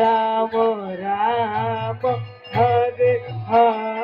রাম রাম হরে হরে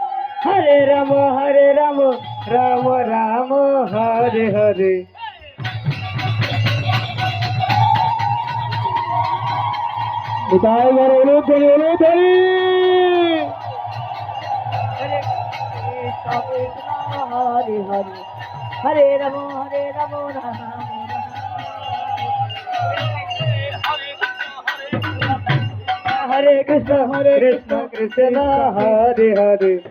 হরে রাম হরে রাম রাম রাম, হরে হরে। কোথায় বড় অনুধরি অনুধরি হরে। কৃষ্ণ, হরে হরে হরে। রাম হরে রাম হরে কৃষ্ণ হরে কৃষ্ণ কৃষ্ণ, হরে হরে।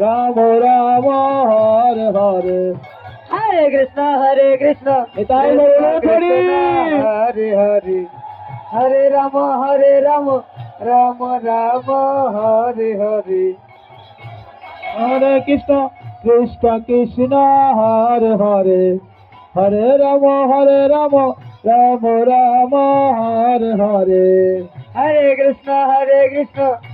রাম রাম হরে হরে। হরে কৃষ্ণ হরে কৃষ্ণ। নিতাই হরি। হরে হরে। হরে রাম হরে রাম রাম রাম হরে হরে। হরে কৃষ্ণ কৃষ্ণ কৃষ্ণ হরে হরে। হরে রাম হরে রাম রাম রাম হরে হরে। হরে কৃষ্ণ হরে কৃষ্ণ।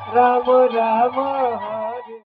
রাম রাম হরে